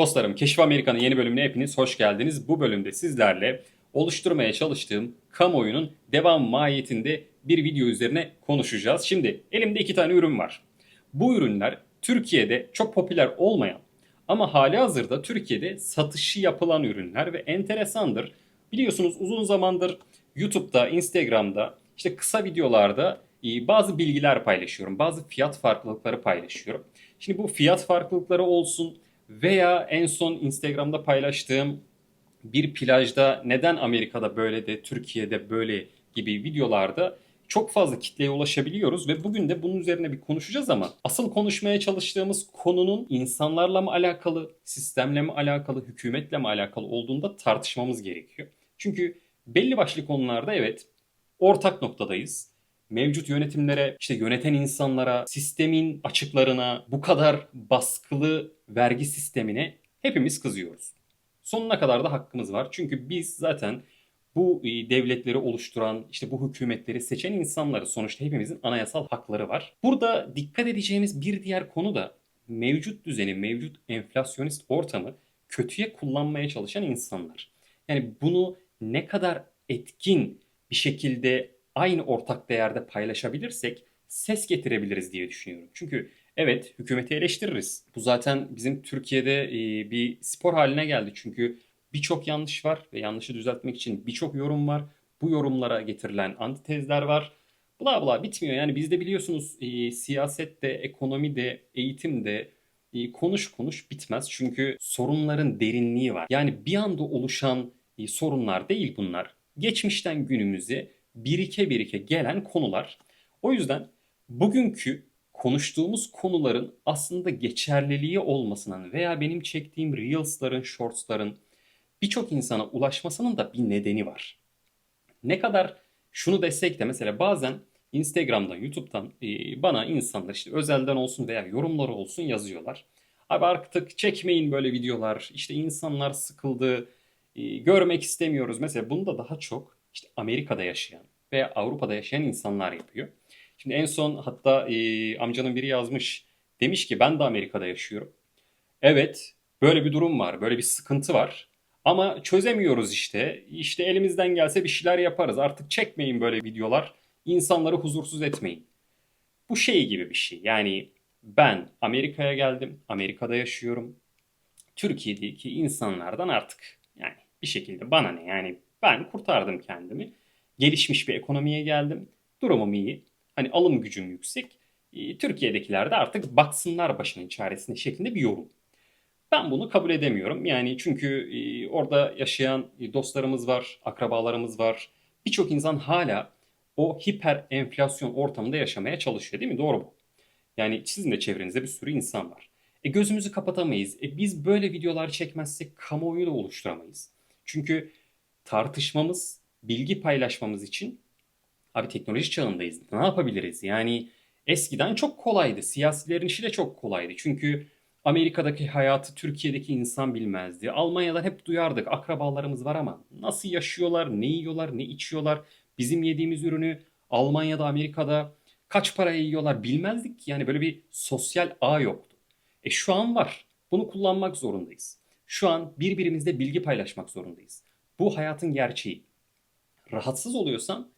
Dostlarım Keşif Amerika'nın yeni bölümüne hepiniz hoş geldiniz. Bu bölümde sizlerle oluşturmaya çalıştığım kamuoyunun devam mahiyetinde bir video üzerine konuşacağız. Şimdi elimde iki tane ürün var. Bu ürünler Türkiye'de çok popüler olmayan ama hali hazırda Türkiye'de satışı yapılan ürünler ve enteresandır. Biliyorsunuz uzun zamandır YouTube'da, Instagram'da işte kısa videolarda e, bazı bilgiler paylaşıyorum. Bazı fiyat farklılıkları paylaşıyorum. Şimdi bu fiyat farklılıkları olsun veya en son Instagram'da paylaştığım bir plajda neden Amerika'da böyle de Türkiye'de böyle gibi videolarda çok fazla kitleye ulaşabiliyoruz ve bugün de bunun üzerine bir konuşacağız ama asıl konuşmaya çalıştığımız konunun insanlarla mı alakalı, sistemle mi alakalı, hükümetle mi alakalı olduğunda tartışmamız gerekiyor. Çünkü belli başlı konularda evet ortak noktadayız. Mevcut yönetimlere, işte yöneten insanlara, sistemin açıklarına, bu kadar baskılı vergi sistemine hepimiz kızıyoruz. Sonuna kadar da hakkımız var. Çünkü biz zaten bu e, devletleri oluşturan, işte bu hükümetleri seçen insanları sonuçta hepimizin anayasal hakları var. Burada dikkat edeceğimiz bir diğer konu da mevcut düzeni, mevcut enflasyonist ortamı kötüye kullanmaya çalışan insanlar. Yani bunu ne kadar etkin bir şekilde aynı ortak değerde paylaşabilirsek ses getirebiliriz diye düşünüyorum. Çünkü evet hükümeti eleştiririz. Bu zaten bizim Türkiye'de e, bir spor haline geldi. Çünkü birçok yanlış var ve yanlışı düzeltmek için birçok yorum var. Bu yorumlara getirilen antitezler var. Bla bla bitmiyor. Yani bizde biliyorsunuz e, siyasette, ekonomide, eğitimde e, konuş konuş bitmez. Çünkü sorunların derinliği var. Yani bir anda oluşan e, sorunlar değil bunlar. Geçmişten günümüze birike birike gelen konular. O yüzden bugünkü konuştuğumuz konuların aslında geçerliliği olmasının veya benim çektiğim Reels'ların, Shorts'ların birçok insana ulaşmasının da bir nedeni var. Ne kadar şunu desek de mesela bazen Instagram'dan, YouTube'dan e, bana insanlar işte özelden olsun veya yorumları olsun yazıyorlar. Abi artık çekmeyin böyle videolar. İşte insanlar sıkıldı. e, Görmek istemiyoruz. Mesela bunu da daha çok işte Amerika'da yaşayan veya Avrupa'da yaşayan insanlar yapıyor. Şimdi en son hatta e, amcanın biri yazmış. Demiş ki ben de Amerika'da yaşıyorum. Evet böyle bir durum var. Böyle bir sıkıntı var. Ama çözemiyoruz işte. İşte elimizden gelse bir şeyler yaparız. Artık çekmeyin böyle videolar. İnsanları huzursuz etmeyin. Bu şey gibi bir şey. Yani ben Amerika'ya geldim. Amerika'da yaşıyorum. Türkiye'deki insanlardan artık yani bir şekilde bana ne yani ben kurtardım kendimi. Gelişmiş bir ekonomiye geldim. Durumum iyi. Hani alım gücüm yüksek. E, Türkiye'dekiler de artık baksınlar başının çaresine şeklinde bir yorum. Ben bunu kabul edemiyorum. Yani çünkü e, orada yaşayan e, dostlarımız var, akrabalarımız var. Birçok insan hala o hiper enflasyon ortamında yaşamaya çalışıyor değil mi? Doğru bu. Yani sizin de çevrenizde bir sürü insan var. E gözümüzü kapatamayız. E biz böyle videolar çekmezsek kamuoyu da oluşturamayız. Çünkü tartışmamız, bilgi paylaşmamız için abi teknoloji çağındayız. Ne yapabiliriz? Yani eskiden çok kolaydı. Siyasilerin işi de çok kolaydı. Çünkü Amerika'daki hayatı Türkiye'deki insan bilmezdi. Almanya'dan hep duyardık. Akrabalarımız var ama nasıl yaşıyorlar, ne yiyorlar, ne içiyorlar? Bizim yediğimiz ürünü Almanya'da, Amerika'da kaç paraya yiyorlar bilmezdik ki. Yani böyle bir sosyal ağ yoktu. E şu an var. Bunu kullanmak zorundayız. Şu an birbirimizle bilgi paylaşmak zorundayız. Bu hayatın gerçeği. Rahatsız oluyorsan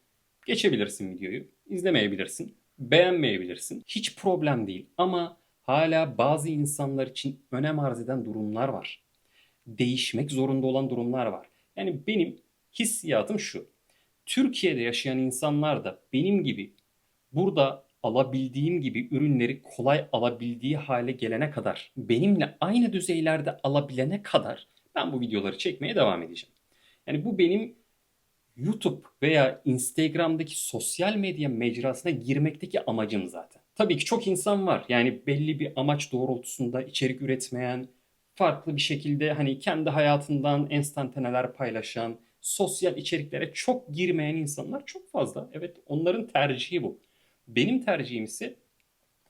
geçebilirsin videoyu, izlemeyebilirsin, beğenmeyebilirsin. Hiç problem değil ama hala bazı insanlar için önem arz eden durumlar var. Değişmek zorunda olan durumlar var. Yani benim hissiyatım şu. Türkiye'de yaşayan insanlar da benim gibi burada alabildiğim gibi ürünleri kolay alabildiği hale gelene kadar, benimle aynı düzeylerde alabilene kadar ben bu videoları çekmeye devam edeceğim. Yani bu benim YouTube veya Instagram'daki sosyal medya mecrasına girmekteki amacım zaten. Tabii ki çok insan var. Yani belli bir amaç doğrultusunda içerik üretmeyen, farklı bir şekilde hani kendi hayatından enstantaneler paylaşan, sosyal içeriklere çok girmeyen insanlar çok fazla. Evet onların tercihi bu. Benim tercihim ise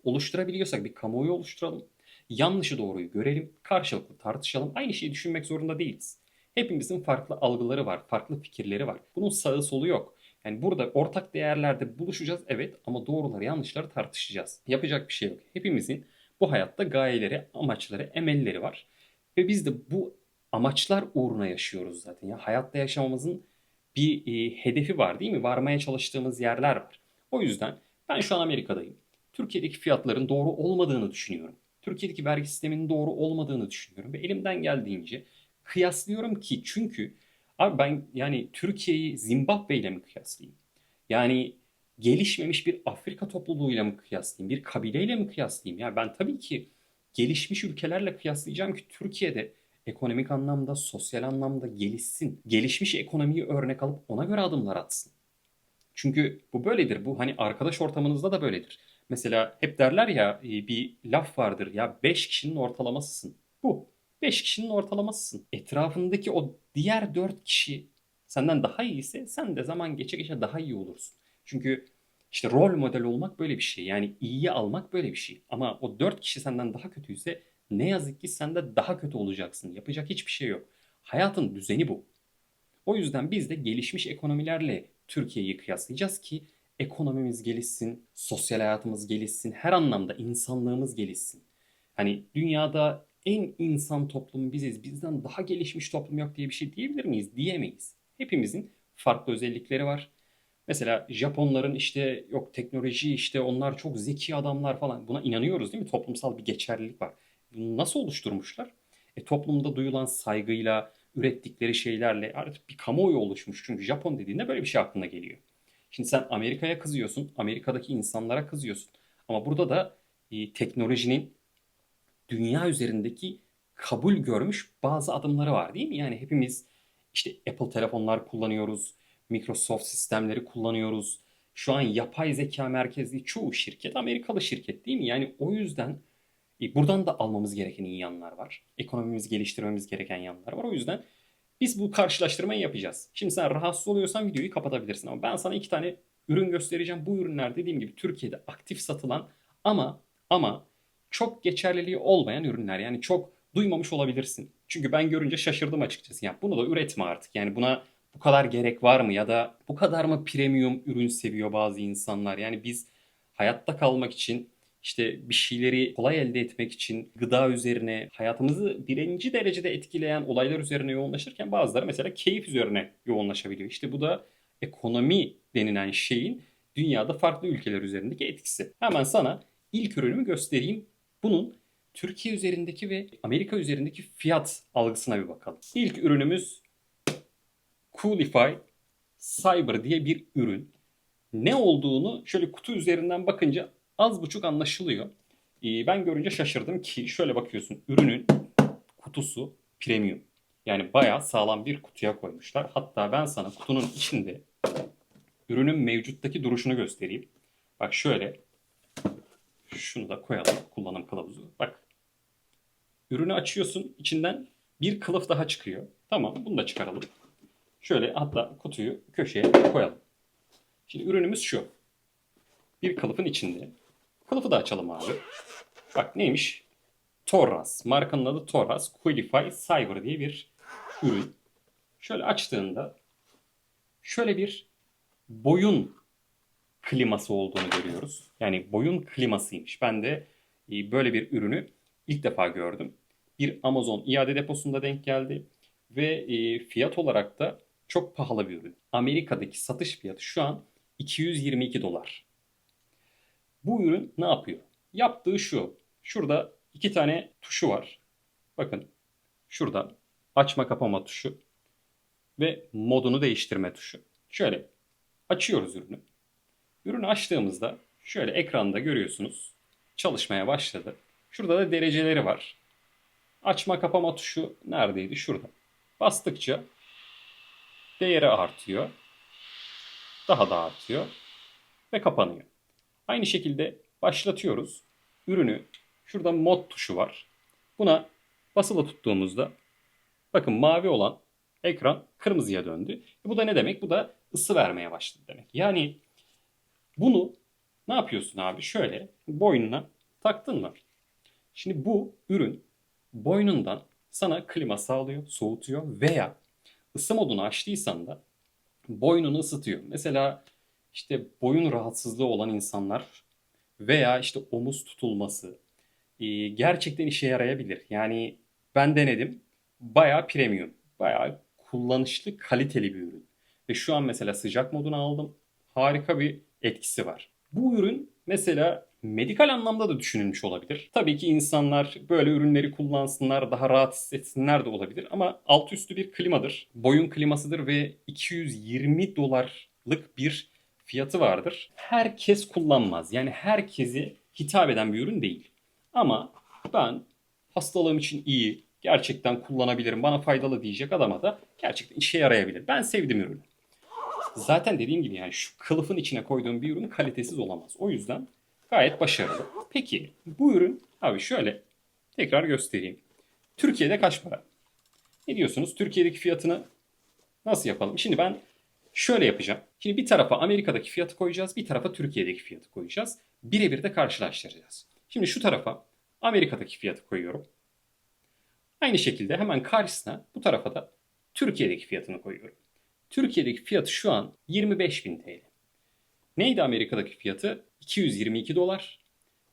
oluşturabiliyorsak bir kamuoyu oluşturalım. Yanlışı doğruyu görelim, karşılıklı tartışalım. Aynı şeyi düşünmek zorunda değiliz. Hepimizin farklı algıları var, farklı fikirleri var. Bunun sağı solu yok. Yani burada ortak değerlerde buluşacağız evet ama doğruları yanlışları tartışacağız. Yapacak bir şey yok. Hepimizin bu hayatta gayeleri, amaçları, emelleri var. Ve biz de bu amaçlar uğruna yaşıyoruz zaten. Ya hayatta yaşamamızın bir e, hedefi var değil mi? Varmaya çalıştığımız yerler var. O yüzden ben şu an Amerika'dayım. Türkiye'deki fiyatların doğru olmadığını düşünüyorum. Türkiye'deki vergi sisteminin doğru olmadığını düşünüyorum ve elimden geldiğince kıyaslıyorum ki çünkü abi ben yani Türkiye'yi Zimbabwe ile mi kıyaslayayım? Yani gelişmemiş bir Afrika topluluğuyla mı kıyaslayayım? Bir kabileyle mi kıyaslayayım? Ya ben tabii ki gelişmiş ülkelerle kıyaslayacağım ki Türkiye'de ekonomik anlamda, sosyal anlamda gelişsin. Gelişmiş ekonomiyi örnek alıp ona göre adımlar atsın. Çünkü bu böyledir. Bu hani arkadaş ortamınızda da böyledir. Mesela hep derler ya e, bir laf vardır ya 5 kişinin ortalamasısın. Bu 5 kişinin ortalamasısın. Etrafındaki o diğer 4 kişi senden daha iyiyse sen de zaman geçe daha iyi olursun. Çünkü işte rol model olmak böyle bir şey. Yani iyiyi almak böyle bir şey. Ama o 4 kişi senden daha kötüyse ne yazık ki sen de daha kötü olacaksın. Yapacak hiçbir şey yok. Hayatın düzeni bu. O yüzden biz de gelişmiş ekonomilerle Türkiye'yi kıyaslayacağız ki ekonomimiz gelişsin, sosyal hayatımız gelişsin, her anlamda insanlığımız gelişsin. Hani dünyada en insan toplum biziz, bizden daha gelişmiş toplum yok diye bir şey diyebilir miyiz? Diyemeyiz. Hepimizin farklı özellikleri var. Mesela Japonların işte yok teknoloji işte onlar çok zeki adamlar falan buna inanıyoruz değil mi? Toplumsal bir geçerlilik var. Bunu nasıl oluşturmuşlar? E, toplumda duyulan saygıyla, ürettikleri şeylerle artık bir kamuoyu oluşmuş. Çünkü Japon dediğinde böyle bir şey aklına geliyor. Şimdi sen Amerika'ya kızıyorsun, Amerika'daki insanlara kızıyorsun. Ama burada da e, teknolojinin dünya üzerindeki kabul görmüş bazı adımları var değil mi? Yani hepimiz işte Apple telefonlar kullanıyoruz, Microsoft sistemleri kullanıyoruz. Şu an yapay zeka merkezli çoğu şirket Amerikalı şirket değil mi? Yani o yüzden e, buradan da almamız gereken iyi yanlar var. Ekonomimizi geliştirmemiz gereken yanlar var. O yüzden biz bu karşılaştırmayı yapacağız. Şimdi sen rahatsız oluyorsan videoyu kapatabilirsin ama ben sana iki tane ürün göstereceğim. Bu ürünler dediğim gibi Türkiye'de aktif satılan ama ama çok geçerliliği olmayan ürünler. Yani çok duymamış olabilirsin. Çünkü ben görünce şaşırdım açıkçası. Yani bunu da üretme artık. Yani buna bu kadar gerek var mı ya da bu kadar mı premium ürün seviyor bazı insanlar? Yani biz hayatta kalmak için işte bir şeyleri kolay elde etmek için gıda üzerine hayatımızı birinci derecede etkileyen olaylar üzerine yoğunlaşırken bazıları mesela keyif üzerine yoğunlaşabiliyor. İşte bu da ekonomi denilen şeyin dünyada farklı ülkeler üzerindeki etkisi. Hemen sana ilk ürünümü göstereyim. Bunun Türkiye üzerindeki ve Amerika üzerindeki fiyat algısına bir bakalım. İlk ürünümüz Coolify Cyber diye bir ürün. Ne olduğunu şöyle kutu üzerinden bakınca az buçuk anlaşılıyor. Ee, ben görünce şaşırdım ki şöyle bakıyorsun ürünün kutusu premium. Yani bayağı sağlam bir kutuya koymuşlar. Hatta ben sana kutunun içinde ürünün mevcuttaki duruşunu göstereyim. Bak şöyle şunu da koyalım kullanım kılavuzu. Bak ürünü açıyorsun içinden bir kılıf daha çıkıyor. Tamam bunu da çıkaralım. Şöyle hatta kutuyu köşeye koyalım. Şimdi ürünümüz şu. Bir kılıfın içinde. Kılıfı da açalım abi. Bak neymiş? Torras. Markanın adı Torras. Qualify Cyber diye bir ürün. Şöyle açtığında şöyle bir boyun kliması olduğunu görüyoruz. Yani boyun klimasıymış. Ben de e, böyle bir ürünü ilk defa gördüm. Bir Amazon iade deposunda denk geldi ve e, fiyat olarak da çok pahalı bir ürün. Amerika'daki satış fiyatı şu an 222 dolar. Bu ürün ne yapıyor? Yaptığı şu. Şurada iki tane tuşu var. Bakın şurada açma kapama tuşu ve modunu değiştirme tuşu. Şöyle açıyoruz ürünü. Ürünü açtığımızda şöyle ekranda görüyorsunuz. Çalışmaya başladı. Şurada da dereceleri var. Açma kapama tuşu neredeydi? Şurada. Bastıkça değeri artıyor. Daha da artıyor ve kapanıyor. Aynı şekilde başlatıyoruz. Ürünü şurada mod tuşu var. Buna basılı tuttuğumuzda bakın mavi olan ekran kırmızıya döndü. Bu da ne demek? Bu da ısı vermeye başladı demek. Yani bunu ne yapıyorsun abi? Şöyle boynuna taktın mı? Şimdi bu ürün boynundan sana klima sağlıyor, soğutuyor veya ısı modunu açtıysan da boynunu ısıtıyor. Mesela işte boyun rahatsızlığı olan insanlar veya işte omuz tutulması e, gerçekten işe yarayabilir. Yani Ben denedim. Bayağı premium. Bayağı kullanışlı, kaliteli bir ürün. Ve şu an mesela sıcak modunu aldım. Harika bir etkisi var. Bu ürün mesela medikal anlamda da düşünülmüş olabilir. Tabii ki insanlar böyle ürünleri kullansınlar, daha rahat hissetsinler de olabilir. Ama alt üstü bir klimadır. Boyun klimasıdır ve 220 dolarlık bir fiyatı vardır. Herkes kullanmaz. Yani herkesi hitap eden bir ürün değil. Ama ben hastalığım için iyi, gerçekten kullanabilirim, bana faydalı diyecek adama da gerçekten işe yarayabilir. Ben sevdim ürünü. Zaten dediğim gibi yani şu kılıfın içine koyduğum bir ürün kalitesiz olamaz. O yüzden gayet başarılı. Peki bu ürün abi şöyle tekrar göstereyim. Türkiye'de kaç para? Ne diyorsunuz? Türkiye'deki fiyatını nasıl yapalım? Şimdi ben şöyle yapacağım. Şimdi bir tarafa Amerika'daki fiyatı koyacağız, bir tarafa Türkiye'deki fiyatı koyacağız. Birebir de karşılaştıracağız. Şimdi şu tarafa Amerika'daki fiyatı koyuyorum. Aynı şekilde hemen karşısına bu tarafa da Türkiye'deki fiyatını koyuyorum. Türkiye'deki fiyatı şu an 25.000 TL. Neydi Amerika'daki fiyatı? 222 dolar.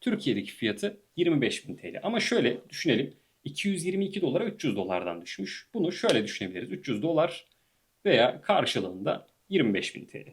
Türkiye'deki fiyatı 25.000 TL. Ama şöyle düşünelim. 222 dolara 300 dolardan düşmüş. Bunu şöyle düşünebiliriz. 300 dolar veya karşılığında 25.000 TL.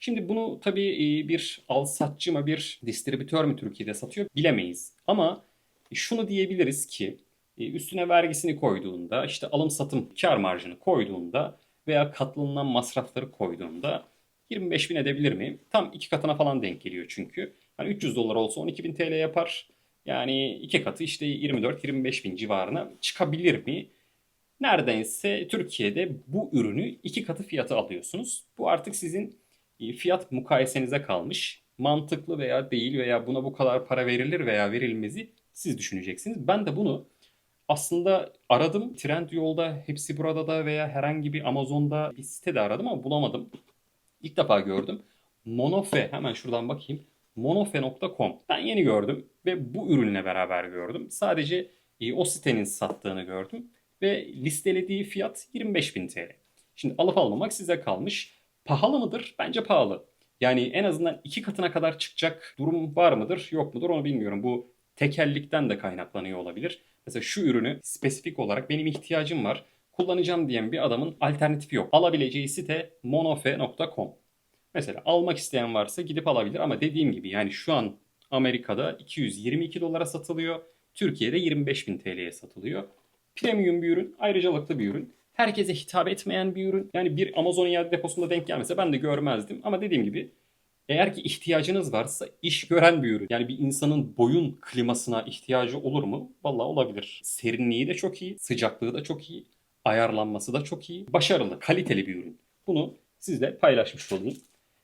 Şimdi bunu tabii e, bir alsatçı mı bir distribütör mü Türkiye'de satıyor bilemeyiz. Ama şunu diyebiliriz ki e, üstüne vergisini koyduğunda işte alım satım kar marjını koyduğunda veya katlanılan masrafları koyduğunda 25 bin edebilir mi? Tam iki katına falan denk geliyor çünkü. Hani 300 dolar olsa 12 bin TL yapar. Yani iki katı işte 24-25 bin civarına çıkabilir mi? Neredeyse Türkiye'de bu ürünü iki katı fiyatı alıyorsunuz. Bu artık sizin e, fiyat mukayesenize kalmış. Mantıklı veya değil veya buna bu kadar para verilir veya verilmezi siz düşüneceksiniz. Ben de bunu aslında aradım. Trendyol'da, hepsi burada da veya herhangi bir Amazon'da bir sitede aradım ama bulamadım. İlk defa gördüm. Monofe, hemen şuradan bakayım. Monofe.com. Ben yeni gördüm ve bu ürünle beraber gördüm. Sadece e, o sitenin sattığını gördüm ve listelediği fiyat 25.000 TL. Şimdi alıp almamak size kalmış. Pahalı mıdır? Bence pahalı. Yani en azından iki katına kadar çıkacak durum var mıdır yok mudur onu bilmiyorum. Bu tekellikten de kaynaklanıyor olabilir. Mesela şu ürünü spesifik olarak benim ihtiyacım var. Kullanacağım diyen bir adamın alternatifi yok. Alabileceği site monofe.com. Mesela almak isteyen varsa gidip alabilir ama dediğim gibi yani şu an Amerika'da 222 dolara satılıyor. Türkiye'de 25.000 TL'ye satılıyor. Premium bir ürün, ayrıcalıklı bir ürün. Herkese hitap etmeyen bir ürün. Yani bir Amazon iade deposunda denk gelmese ben de görmezdim. Ama dediğim gibi eğer ki ihtiyacınız varsa iş gören bir ürün. Yani bir insanın boyun klimasına ihtiyacı olur mu? Vallahi olabilir. Serinliği de çok iyi, sıcaklığı da çok iyi, ayarlanması da çok iyi. Başarılı, kaliteli bir ürün. Bunu sizle paylaşmış olayım.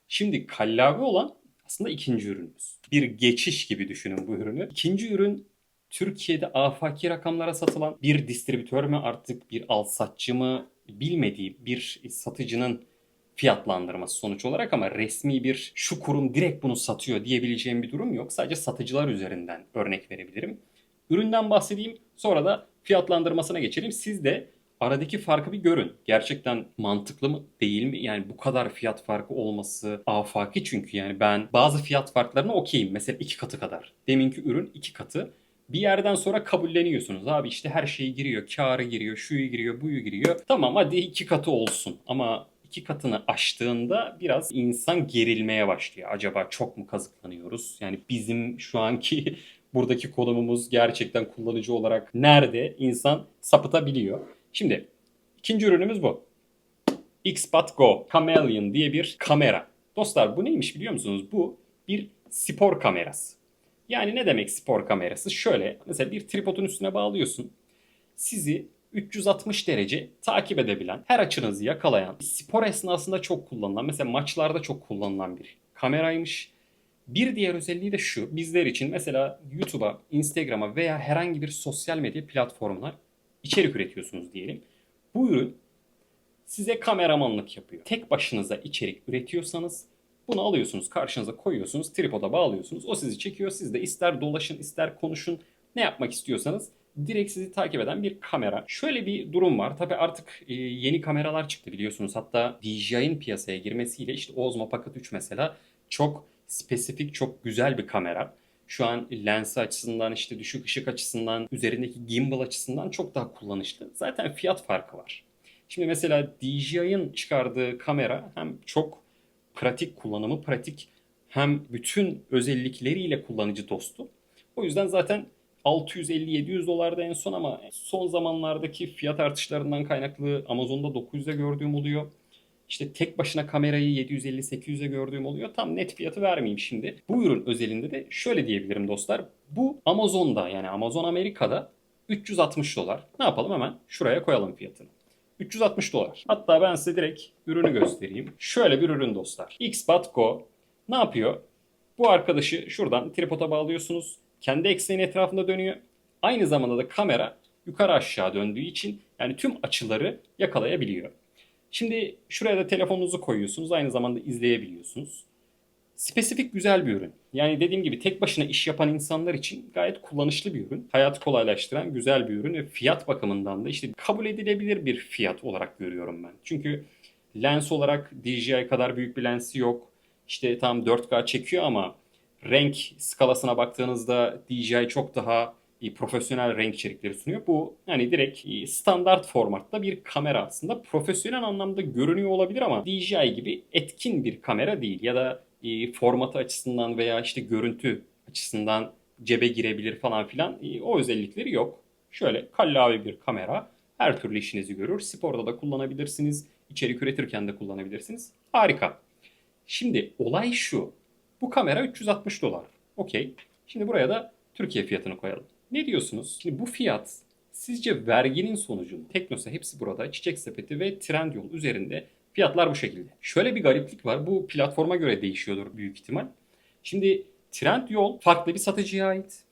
Şimdi kallavi olan aslında ikinci ürünümüz. Bir geçiş gibi düşünün bu ürünü. İkinci ürün Türkiye'de afaki rakamlara satılan bir distribütör mü artık bir alsatçı mı bilmediği bir satıcının fiyatlandırması sonuç olarak ama resmi bir şu kurum direkt bunu satıyor diyebileceğim bir durum yok. Sadece satıcılar üzerinden örnek verebilirim. Üründen bahsedeyim sonra da fiyatlandırmasına geçelim. Siz de aradaki farkı bir görün. Gerçekten mantıklı mı değil mi? Yani bu kadar fiyat farkı olması afaki çünkü yani ben bazı fiyat farklarına okeyim. Mesela iki katı kadar. Deminki ürün iki katı. Bir yerden sonra kabulleniyorsunuz. Abi işte her şey giriyor. Karı giriyor, şuyu giriyor, buyu giriyor. Tamam hadi iki katı olsun. Ama iki katını aştığında biraz insan gerilmeye başlıyor. Acaba çok mu kazıklanıyoruz? Yani bizim şu anki buradaki konumumuz gerçekten kullanıcı olarak nerede insan sapıtabiliyor. Şimdi ikinci ürünümüz bu. Xpot Go Chameleon diye bir kamera. Dostlar bu neymiş biliyor musunuz? Bu bir spor kamerası. Yani ne demek spor kamerası? Şöyle mesela bir tripodun üstüne bağlıyorsun. Sizi 360 derece takip edebilen, her açınızı yakalayan, spor esnasında çok kullanılan, mesela maçlarda çok kullanılan bir kameraymış. Bir diğer özelliği de şu, bizler için mesela YouTube'a, Instagram'a veya herhangi bir sosyal medya platformuna içerik üretiyorsunuz diyelim. Bu ürün size kameramanlık yapıyor. Tek başınıza içerik üretiyorsanız bunu alıyorsunuz, karşınıza koyuyorsunuz, tripoda bağlıyorsunuz. O sizi çekiyor. Siz de ister dolaşın, ister konuşun, ne yapmak istiyorsanız direkt sizi takip eden bir kamera. Şöyle bir durum var. Tabi artık e, yeni kameralar çıktı biliyorsunuz. Hatta DJI'nin piyasaya girmesiyle işte Osmo Pocket 3 mesela çok spesifik, çok güzel bir kamera. şu an lensi açısından işte düşük ışık açısından üzerindeki gimbal açısından çok daha kullanışlı. Zaten fiyat farkı var. Şimdi mesela DJI'ın çıkardığı kamera hem çok pratik kullanımı, pratik hem bütün özellikleriyle kullanıcı dostu. O yüzden zaten 650-700 dolarda en son ama son zamanlardaki fiyat artışlarından kaynaklı Amazon'da 900'e gördüğüm oluyor. İşte tek başına kamerayı 750-800'e gördüğüm oluyor. Tam net fiyatı vermeyeyim şimdi. Bu ürün özelinde de şöyle diyebilirim dostlar. Bu Amazon'da yani Amazon Amerika'da 360 dolar. Ne yapalım hemen şuraya koyalım fiyatını. 360 dolar. Hatta ben size direkt ürünü göstereyim. Şöyle bir ürün dostlar. Xbat Go ne yapıyor? Bu arkadaşı şuradan tripoda bağlıyorsunuz. Kendi ekseni etrafında dönüyor. Aynı zamanda da kamera yukarı aşağı döndüğü için yani tüm açıları yakalayabiliyor. Şimdi şuraya da telefonunuzu koyuyorsunuz. Aynı zamanda izleyebiliyorsunuz. Spesifik güzel bir ürün. Yani dediğim gibi tek başına iş yapan insanlar için gayet kullanışlı bir ürün. Hayatı kolaylaştıran güzel bir ürün ve fiyat bakımından da işte kabul edilebilir bir fiyat olarak görüyorum ben. Çünkü lens olarak DJI kadar büyük bir lensi yok. İşte tam 4K çekiyor ama renk skalasına baktığınızda DJI çok daha profesyonel renk içerikleri sunuyor. Bu yani direkt standart formatta bir kamera aslında. Profesyonel anlamda görünüyor olabilir ama DJI gibi etkin bir kamera değil. Ya da e, formatı açısından veya işte görüntü açısından cebe girebilir falan filan e, o özellikleri yok. Şöyle kallavi bir kamera her türlü işinizi görür. Sporda da kullanabilirsiniz. İçerik üretirken de kullanabilirsiniz. Harika. Şimdi olay şu. Bu kamera 360 dolar. Okey. Şimdi buraya da Türkiye fiyatını koyalım. Ne diyorsunuz? Şimdi bu fiyat sizce verginin sonucu mu? Teknosa hepsi burada. Çiçek sepeti ve Trendyol üzerinde fiyatlar bu şekilde. Şöyle bir gariplik var. Bu platforma göre değişiyordur büyük ihtimal. Şimdi Trendyol farklı bir satıcıya ait.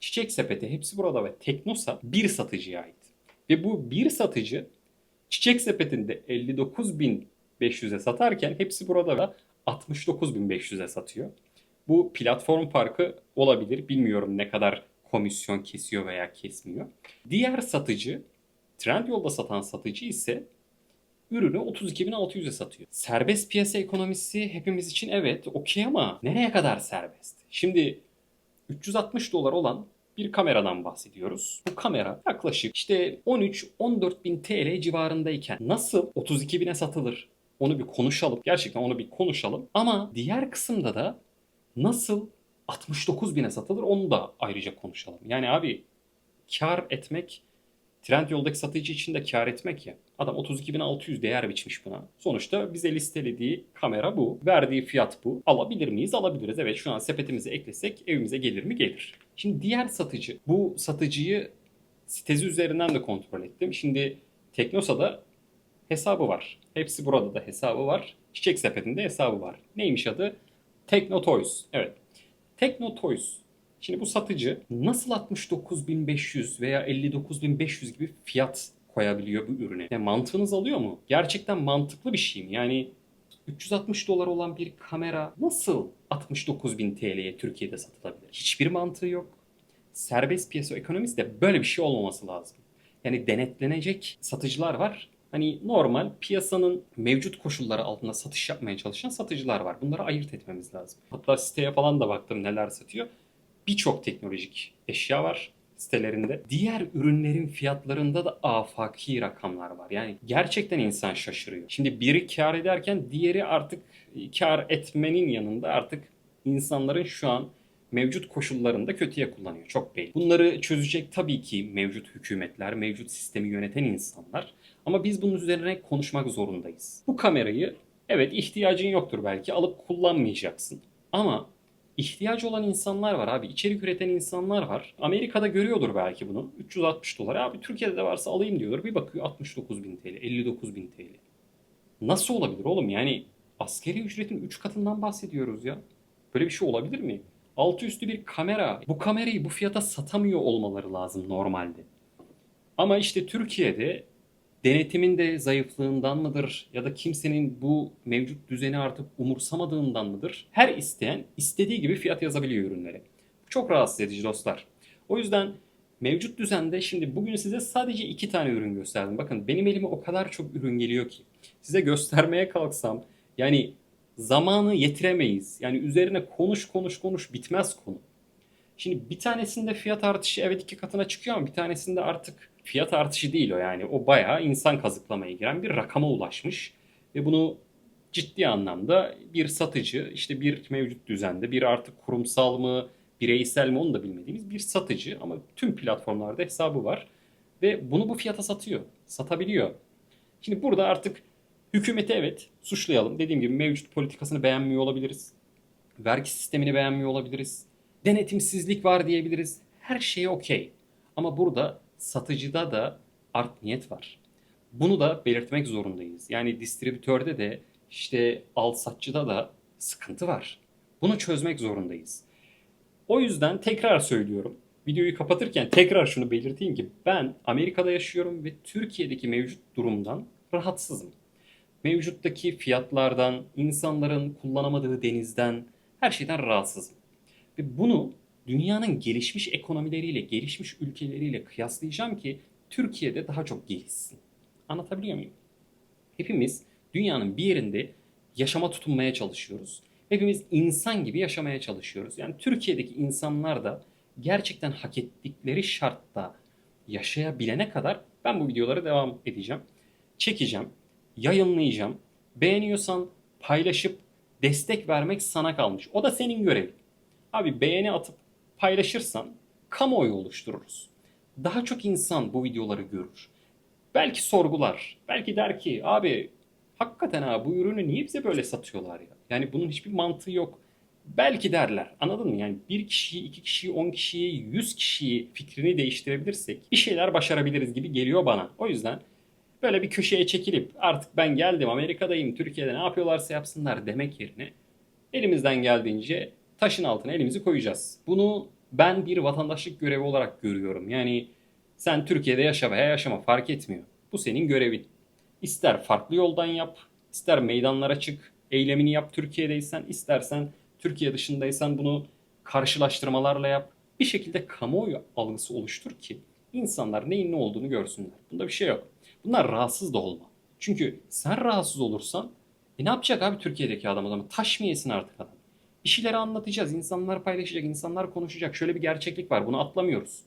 Çiçek sepeti hepsi burada ve Teknosa bir satıcıya ait. Ve bu bir satıcı Çiçek sepetinde 59.500'e satarken hepsi burada da 69.500'e satıyor. Bu platform farkı olabilir. Bilmiyorum ne kadar komisyon kesiyor veya kesmiyor. Diğer satıcı, Trendyol'da satan satıcı ise ürünü 32.600'e satıyor. Serbest piyasa ekonomisi hepimiz için evet okey ama nereye kadar serbest? Şimdi 360 dolar olan bir kameradan bahsediyoruz. Bu kamera yaklaşık işte 13-14 bin TL civarındayken nasıl 32 bine satılır? Onu bir konuşalım. Gerçekten onu bir konuşalım. Ama diğer kısımda da nasıl 69 bine satılır onu da ayrıca konuşalım. Yani abi kar etmek Trendyol'daki satıcı için de kar etmek ya. Adam 32.600 değer biçmiş buna. Sonuçta bize listelediği kamera bu. Verdiği fiyat bu. Alabilir miyiz? Alabiliriz. Evet şu an sepetimize eklesek evimize gelir mi? Gelir. Şimdi diğer satıcı. Bu satıcıyı sitesi üzerinden de kontrol ettim. Şimdi Teknosa'da hesabı var. Hepsi burada da hesabı var. Çiçek sepetinde hesabı var. Neymiş adı? Tekno Toys. Evet. Tekno Toys. Şimdi bu satıcı nasıl 69.500 veya 59.500 gibi fiyat koyabiliyor bu ürüne? Yani mantığınız alıyor mu? Gerçekten mantıklı bir şey mi? Yani 360 dolar olan bir kamera nasıl 69.000 TL'ye Türkiye'de satılabilir? Hiçbir mantığı yok. Serbest piyasa ekonomisi de böyle bir şey olmaması lazım. Yani denetlenecek satıcılar var. Hani normal piyasanın mevcut koşulları altında satış yapmaya çalışan satıcılar var. Bunları ayırt etmemiz lazım. Hatta siteye falan da baktım neler satıyor. Birçok teknolojik eşya var sitelerinde. Diğer ürünlerin fiyatlarında da afaki rakamlar var. Yani gerçekten insan şaşırıyor. Şimdi biri kar ederken diğeri artık kar etmenin yanında artık insanların şu an mevcut koşullarında kötüye kullanıyor. Çok belli. Bunları çözecek tabii ki mevcut hükümetler, mevcut sistemi yöneten insanlar. Ama biz bunun üzerine konuşmak zorundayız. Bu kamerayı evet ihtiyacın yoktur belki alıp kullanmayacaksın. Ama ihtiyacı olan insanlar var abi. İçerik üreten insanlar var. Amerika'da görüyordur belki bunu. 360 dolar. Abi Türkiye'de de varsa alayım diyordur. Bir bakıyor 69 bin TL, 59 bin TL. Nasıl olabilir oğlum? Yani askeri ücretin 3 katından bahsediyoruz ya. Böyle bir şey olabilir mi? Altı üstü bir kamera. Bu kamerayı bu fiyata satamıyor olmaları lazım normalde. Ama işte Türkiye'de denetimin de zayıflığından mıdır ya da kimsenin bu mevcut düzeni artık umursamadığından mıdır? Her isteyen istediği gibi fiyat yazabiliyor ürünlere. Bu çok rahatsız edici dostlar. O yüzden mevcut düzende şimdi bugün size sadece iki tane ürün gösterdim. Bakın benim elime o kadar çok ürün geliyor ki size göstermeye kalksam yani zamanı yetiremeyiz. Yani üzerine konuş konuş konuş bitmez konu. Şimdi bir tanesinde fiyat artışı evet iki katına çıkıyor ama bir tanesinde artık fiyat artışı değil o yani. O bayağı insan kazıklamaya giren bir rakama ulaşmış. Ve bunu ciddi anlamda bir satıcı işte bir mevcut düzende bir artık kurumsal mı bireysel mi onu da bilmediğimiz bir satıcı ama tüm platformlarda hesabı var. Ve bunu bu fiyata satıyor. Satabiliyor. Şimdi burada artık hükümeti evet suçlayalım. Dediğim gibi mevcut politikasını beğenmiyor olabiliriz. Vergi sistemini beğenmiyor olabiliriz. Denetimsizlik var diyebiliriz. Her şey okey. Ama burada satıcıda da art niyet var. Bunu da belirtmek zorundayız. Yani distribütörde de işte al satçıda da sıkıntı var. Bunu çözmek zorundayız. O yüzden tekrar söylüyorum. Videoyu kapatırken tekrar şunu belirteyim ki ben Amerika'da yaşıyorum ve Türkiye'deki mevcut durumdan rahatsızım. Mevcuttaki fiyatlardan, insanların kullanamadığı denizden, her şeyden rahatsızım. Ve bunu dünyanın gelişmiş ekonomileriyle, gelişmiş ülkeleriyle kıyaslayacağım ki Türkiye'de daha çok gelişsin. Anlatabiliyor muyum? Hepimiz dünyanın bir yerinde yaşama tutunmaya çalışıyoruz. Hepimiz insan gibi yaşamaya çalışıyoruz. Yani Türkiye'deki insanlar da gerçekten hak ettikleri şartta yaşayabilene kadar ben bu videolara devam edeceğim. Çekeceğim, yayınlayacağım. Beğeniyorsan paylaşıp destek vermek sana kalmış. O da senin görevin. Abi beğeni atıp paylaşırsan kamuoyu oluştururuz. Daha çok insan bu videoları görür. Belki sorgular. Belki der ki abi hakikaten ha bu ürünü niye bize böyle satıyorlar ya? Yani bunun hiçbir mantığı yok. Belki derler. Anladın mı? Yani bir kişiyi, iki kişiyi, on kişiyi, yüz kişiyi fikrini değiştirebilirsek bir şeyler başarabiliriz gibi geliyor bana. O yüzden böyle bir köşeye çekilip artık ben geldim Amerika'dayım Türkiye'de ne yapıyorlarsa yapsınlar demek yerine elimizden geldiğince taşın altına elimizi koyacağız. Bunu ben bir vatandaşlık görevi olarak görüyorum. Yani sen Türkiye'de yaşa veya yaşama fark etmiyor. Bu senin görevin. İster farklı yoldan yap, ister meydanlara çık, eylemini yap Türkiye'deysen, istersen Türkiye dışındaysan bunu karşılaştırmalarla yap. Bir şekilde kamuoyu algısı oluştur ki insanlar neyin ne olduğunu görsünler. Bunda bir şey yok. Bunlar rahatsız da olma. Çünkü sen rahatsız olursan e ne yapacak abi Türkiye'deki adam o zaman? Taş mı yesin artık adam? Bir şeyleri anlatacağız, insanlar paylaşacak, insanlar konuşacak. Şöyle bir gerçeklik var, bunu atlamıyoruz.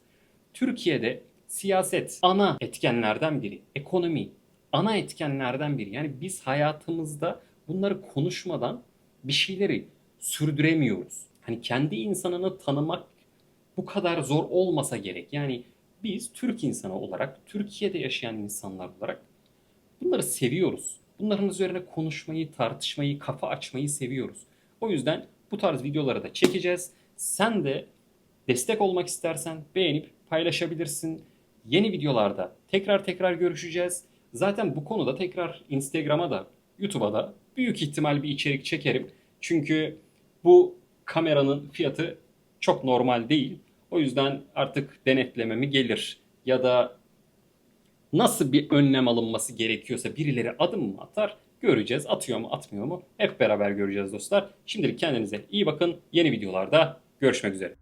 Türkiye'de siyaset ana etkenlerden biri, ekonomi ana etkenlerden biri. Yani biz hayatımızda bunları konuşmadan bir şeyleri sürdüremiyoruz. Hani kendi insanını tanımak bu kadar zor olmasa gerek. Yani biz Türk insanı olarak, Türkiye'de yaşayan insanlar olarak bunları seviyoruz. Bunların üzerine konuşmayı, tartışmayı, kafa açmayı seviyoruz. O yüzden bu tarz videoları da çekeceğiz. Sen de destek olmak istersen beğenip paylaşabilirsin. Yeni videolarda tekrar tekrar görüşeceğiz. Zaten bu konuda tekrar Instagram'a da YouTube'a da büyük ihtimal bir içerik çekerim. Çünkü bu kameranın fiyatı çok normal değil. O yüzden artık denetlememi gelir ya da nasıl bir önlem alınması gerekiyorsa birileri adım mı atar göreceğiz. Atıyor mu atmıyor mu hep beraber göreceğiz dostlar. Şimdilik kendinize iyi bakın. Yeni videolarda görüşmek üzere.